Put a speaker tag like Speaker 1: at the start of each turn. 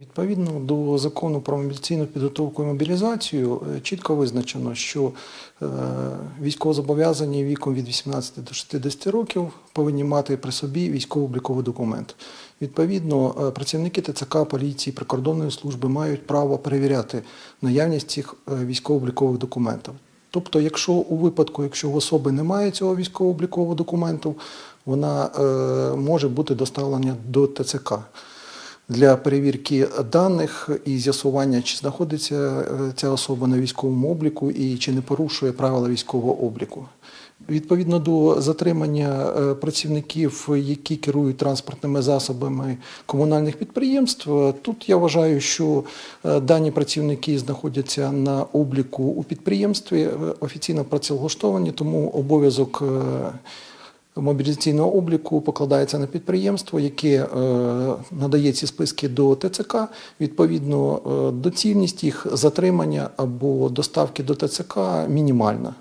Speaker 1: Відповідно до закону про мобілізаційну підготовку і мобілізацію е, чітко визначено, що е, військовозобов'язані віком від 18 до 60 років повинні мати при собі військово-обліковий документ. Відповідно, е, працівники ТЦК, поліції, прикордонної служби мають право перевіряти наявність цих військово-облікових документів. Тобто, якщо у випадку, якщо в особи немає цього військово-облікового документу, вона може бути доставлена до ТЦК для перевірки даних і з'ясування, чи знаходиться е, ця особа на військовому обліку і чи не порушує правила військового обліку. Відповідно до затримання е, працівників, які керують транспортними засобами комунальних підприємств, тут я вважаю, що е, дані працівники знаходяться на обліку у підприємстві, офіційно працевлаштовані, тому обов'язок мобілізаційного обліку покладається на підприємство, яке е, надає ці списки до ТЦК. Відповідно, е, доцільність їх затримання або доставки до ТЦК мінімальна.